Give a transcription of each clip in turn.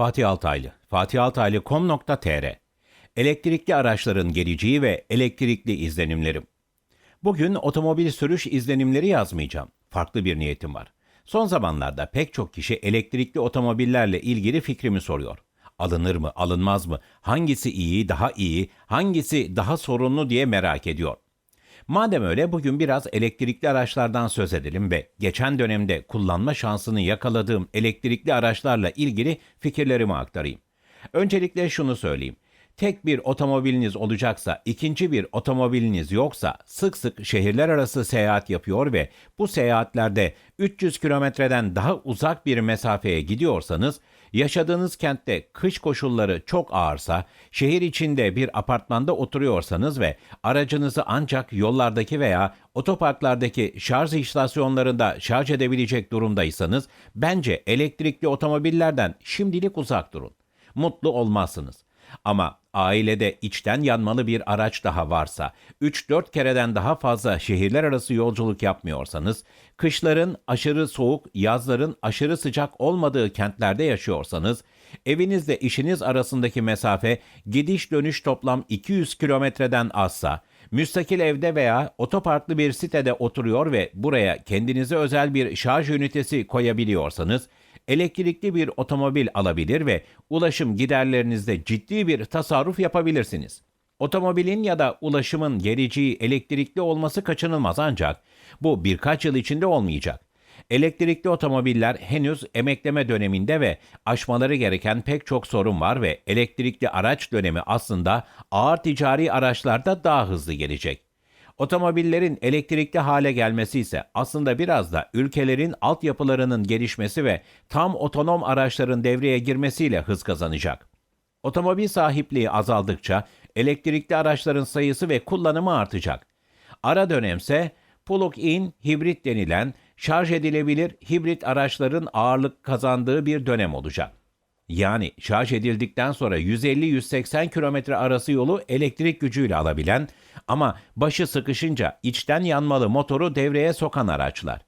Fatih Altaylı, fatihaltaylı.com.tr Elektrikli araçların geleceği ve elektrikli izlenimlerim. Bugün otomobil sürüş izlenimleri yazmayacağım. Farklı bir niyetim var. Son zamanlarda pek çok kişi elektrikli otomobillerle ilgili fikrimi soruyor. Alınır mı, alınmaz mı? Hangisi iyi, daha iyi, hangisi daha sorunlu diye merak ediyor. Madem öyle bugün biraz elektrikli araçlardan söz edelim ve geçen dönemde kullanma şansını yakaladığım elektrikli araçlarla ilgili fikirlerimi aktarayım. Öncelikle şunu söyleyeyim. Tek bir otomobiliniz olacaksa, ikinci bir otomobiliniz yoksa sık sık şehirler arası seyahat yapıyor ve bu seyahatlerde 300 kilometreden daha uzak bir mesafeye gidiyorsanız, yaşadığınız kentte kış koşulları çok ağırsa, şehir içinde bir apartmanda oturuyorsanız ve aracınızı ancak yollardaki veya otoparklardaki şarj istasyonlarında şarj edebilecek durumdaysanız, bence elektrikli otomobillerden şimdilik uzak durun. Mutlu olmazsınız. Ama ailede içten yanmalı bir araç daha varsa, 3-4 kereden daha fazla şehirler arası yolculuk yapmıyorsanız, kışların aşırı soğuk, yazların aşırı sıcak olmadığı kentlerde yaşıyorsanız, evinizle işiniz arasındaki mesafe gidiş dönüş toplam 200 kilometreden azsa, müstakil evde veya otoparklı bir sitede oturuyor ve buraya kendinize özel bir şarj ünitesi koyabiliyorsanız, elektrikli bir otomobil alabilir ve ulaşım giderlerinizde ciddi bir tasarruf yapabilirsiniz. Otomobilin ya da ulaşımın geleceği elektrikli olması kaçınılmaz ancak bu birkaç yıl içinde olmayacak. Elektrikli otomobiller henüz emekleme döneminde ve aşmaları gereken pek çok sorun var ve elektrikli araç dönemi aslında ağır ticari araçlarda daha hızlı gelecek. Otomobillerin elektrikli hale gelmesi ise aslında biraz da ülkelerin altyapılarının gelişmesi ve tam otonom araçların devreye girmesiyle hız kazanacak. Otomobil sahipliği azaldıkça elektrikli araçların sayısı ve kullanımı artacak. Ara dönemse plug-in hibrit denilen şarj edilebilir hibrit araçların ağırlık kazandığı bir dönem olacak. Yani şarj edildikten sonra 150-180 kilometre arası yolu elektrik gücüyle alabilen ama başı sıkışınca içten yanmalı motoru devreye sokan araçlar.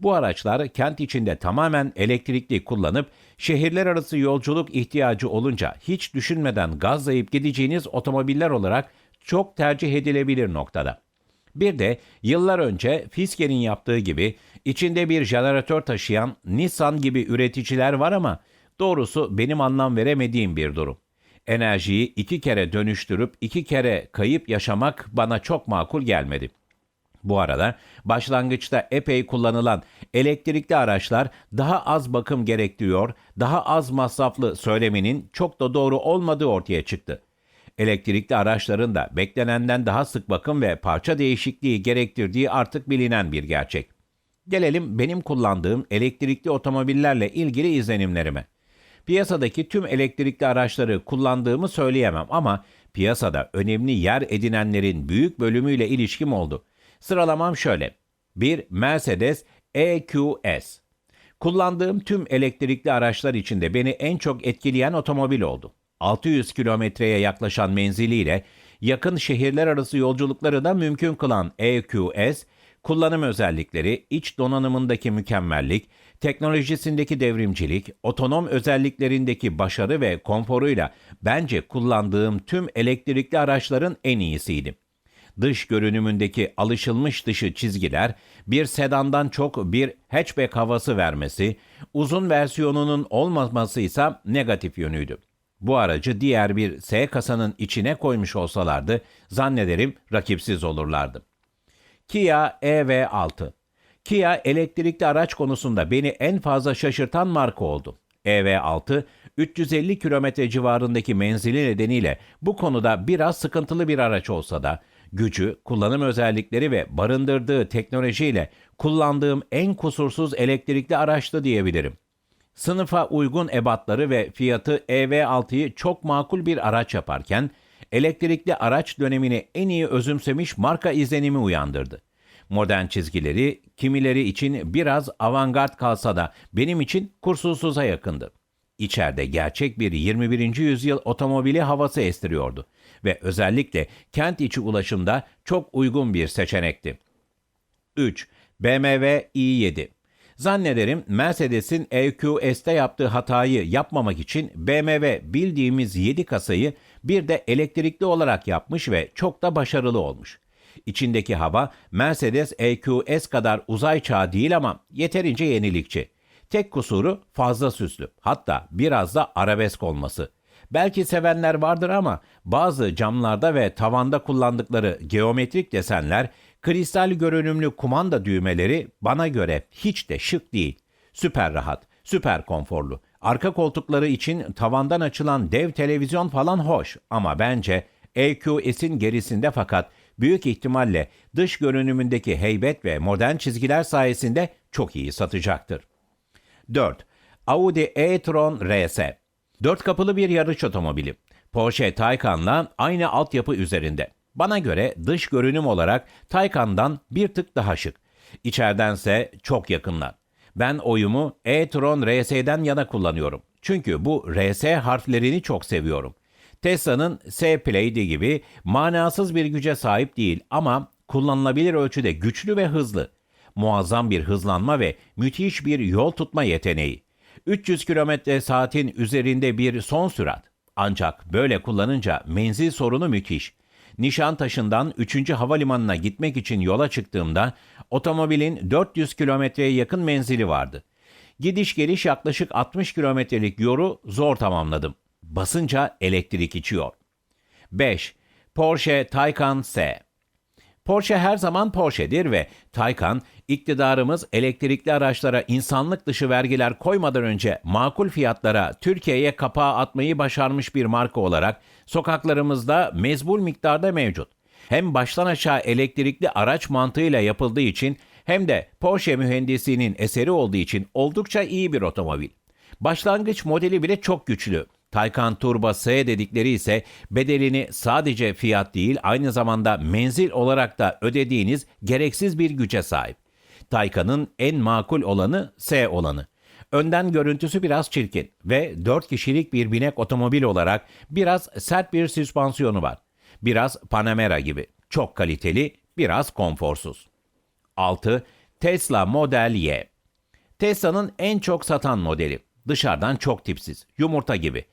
Bu araçlar kent içinde tamamen elektrikli kullanıp şehirler arası yolculuk ihtiyacı olunca hiç düşünmeden gazlayıp gideceğiniz otomobiller olarak çok tercih edilebilir noktada. Bir de yıllar önce Fisker'in yaptığı gibi içinde bir jeneratör taşıyan Nissan gibi üreticiler var ama doğrusu benim anlam veremediğim bir durum. Enerjiyi iki kere dönüştürüp iki kere kayıp yaşamak bana çok makul gelmedi. Bu arada başlangıçta epey kullanılan elektrikli araçlar daha az bakım gerektiriyor, daha az masraflı söyleminin çok da doğru olmadığı ortaya çıktı. Elektrikli araçların da beklenenden daha sık bakım ve parça değişikliği gerektirdiği artık bilinen bir gerçek. Gelelim benim kullandığım elektrikli otomobillerle ilgili izlenimlerime. Piyasadaki tüm elektrikli araçları kullandığımı söyleyemem ama piyasada önemli yer edinenlerin büyük bölümüyle ilişkim oldu. Sıralamam şöyle. 1. Mercedes EQS. Kullandığım tüm elektrikli araçlar içinde beni en çok etkileyen otomobil oldu. 600 kilometreye yaklaşan menziliyle yakın şehirler arası yolculukları da mümkün kılan EQS, kullanım özellikleri, iç donanımındaki mükemmellik, teknolojisindeki devrimcilik, otonom özelliklerindeki başarı ve konforuyla bence kullandığım tüm elektrikli araçların en iyisiydi. Dış görünümündeki alışılmış dışı çizgiler, bir sedandan çok bir hatchback havası vermesi, uzun versiyonunun olmaması ise negatif yönüydü. Bu aracı diğer bir S kasanın içine koymuş olsalardı zannederim rakipsiz olurlardı. Kia EV6 Kia elektrikli araç konusunda beni en fazla şaşırtan marka oldu. EV6 350 kilometre civarındaki menzili nedeniyle bu konuda biraz sıkıntılı bir araç olsa da gücü, kullanım özellikleri ve barındırdığı teknolojiyle kullandığım en kusursuz elektrikli araçtı diyebilirim. Sınıfa uygun ebatları ve fiyatı EV6'yı çok makul bir araç yaparken, elektrikli araç dönemini en iyi özümsemiş marka izlenimi uyandırdı. Modern çizgileri kimileri için biraz avantgard kalsa da benim için kursulsuza yakındı. İçeride gerçek bir 21. yüzyıl otomobili havası estiriyordu ve özellikle kent içi ulaşımda çok uygun bir seçenekti. 3. BMW i7 Zannederim Mercedes'in EQS'te yaptığı hatayı yapmamak için BMW bildiğimiz 7 kasayı bir de elektrikli olarak yapmış ve çok da başarılı olmuş. İçindeki hava Mercedes EQS kadar uzay çağı değil ama yeterince yenilikçi. Tek kusuru fazla süslü. Hatta biraz da arabesk olması. Belki sevenler vardır ama bazı camlarda ve tavanda kullandıkları geometrik desenler, kristal görünümlü kumanda düğmeleri bana göre hiç de şık değil. Süper rahat, süper konforlu. Arka koltukları için tavandan açılan dev televizyon falan hoş ama bence EQS'in gerisinde fakat büyük ihtimalle dış görünümündeki heybet ve modern çizgiler sayesinde çok iyi satacaktır. 4. Audi e-tron RS. Dört kapılı bir yarış otomobili. Porsche Taycan'la aynı altyapı üzerinde. Bana göre dış görünüm olarak Taycan'dan bir tık daha şık. İçeridense çok yakınlar. Ben oyumu e-tron RS'den yana kullanıyorum. Çünkü bu RS harflerini çok seviyorum. Tesla'nın C-Play gibi manasız bir güce sahip değil ama kullanılabilir ölçüde güçlü ve hızlı. Muazzam bir hızlanma ve müthiş bir yol tutma yeteneği. 300 km saatin üzerinde bir son sürat. Ancak böyle kullanınca menzil sorunu müthiş. Nişantaşı'ndan 3. havalimanına gitmek için yola çıktığımda otomobilin 400 kilometreye yakın menzili vardı. Gidiş geliş yaklaşık 60 kilometrelik yolu zor tamamladım. Basınca elektrik içiyor. 5. Porsche Taycan S. Porsche her zaman Porsche'dir ve Taycan, iktidarımız elektrikli araçlara insanlık dışı vergiler koymadan önce makul fiyatlara Türkiye'ye kapağı atmayı başarmış bir marka olarak sokaklarımızda mezbul miktarda mevcut. Hem baştan aşağı elektrikli araç mantığıyla yapıldığı için hem de Porsche mühendisliğinin eseri olduğu için oldukça iyi bir otomobil. Başlangıç modeli bile çok güçlü. Taycan Turbo S dedikleri ise bedelini sadece fiyat değil aynı zamanda menzil olarak da ödediğiniz gereksiz bir güce sahip. Taycan'ın en makul olanı S olanı. Önden görüntüsü biraz çirkin ve 4 kişilik bir binek otomobil olarak biraz sert bir süspansiyonu var. Biraz Panamera gibi. Çok kaliteli, biraz konforsuz. 6. Tesla Model Y. Tesla'nın en çok satan modeli. Dışarıdan çok tipsiz, yumurta gibi.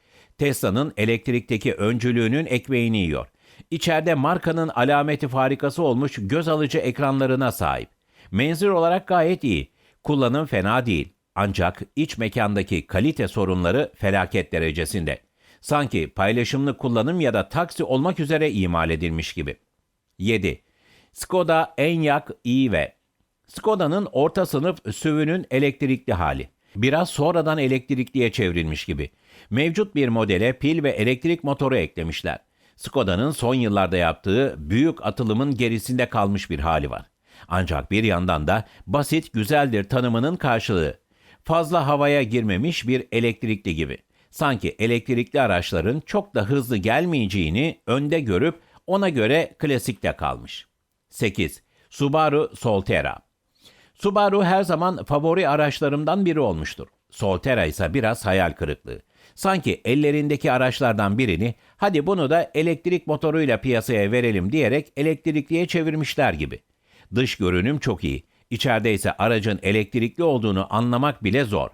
Tesla'nın elektrikteki öncülüğünün ekmeğini yiyor. İçeride markanın alameti farikası olmuş göz alıcı ekranlarına sahip. Menzil olarak gayet iyi. Kullanım fena değil. Ancak iç mekandaki kalite sorunları felaket derecesinde. Sanki paylaşımlı kullanım ya da taksi olmak üzere imal edilmiş gibi. 7. Skoda Enyaq i-V Skoda'nın orta sınıf SUV'ünün elektrikli hali. Biraz sonradan elektrikliye çevrilmiş gibi. Mevcut bir modele pil ve elektrik motoru eklemişler. Skoda'nın son yıllarda yaptığı büyük atılımın gerisinde kalmış bir hali var. Ancak bir yandan da basit güzeldir tanımının karşılığı. Fazla havaya girmemiş bir elektrikli gibi. Sanki elektrikli araçların çok da hızlı gelmeyeceğini önde görüp ona göre klasikte kalmış. 8. Subaru Solterra Subaru her zaman favori araçlarımdan biri olmuştur. Solterra ise biraz hayal kırıklığı. Sanki ellerindeki araçlardan birini hadi bunu da elektrik motoruyla piyasaya verelim diyerek elektrikliye çevirmişler gibi. Dış görünüm çok iyi. İçeride ise aracın elektrikli olduğunu anlamak bile zor.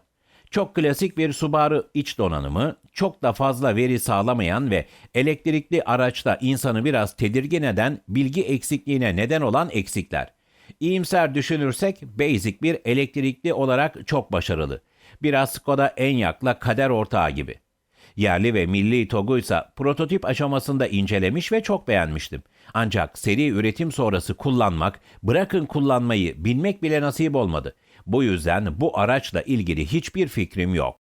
Çok klasik bir Subaru iç donanımı, çok da fazla veri sağlamayan ve elektrikli araçta insanı biraz tedirgin eden bilgi eksikliğine neden olan eksikler. İyimser düşünürsek basic bir elektrikli olarak çok başarılı. Biraz Skoda Enyaq'la kader ortağı gibi. Yerli ve milli TOG'u ise prototip aşamasında incelemiş ve çok beğenmiştim. Ancak seri üretim sonrası kullanmak, bırakın kullanmayı bilmek bile nasip olmadı. Bu yüzden bu araçla ilgili hiçbir fikrim yok.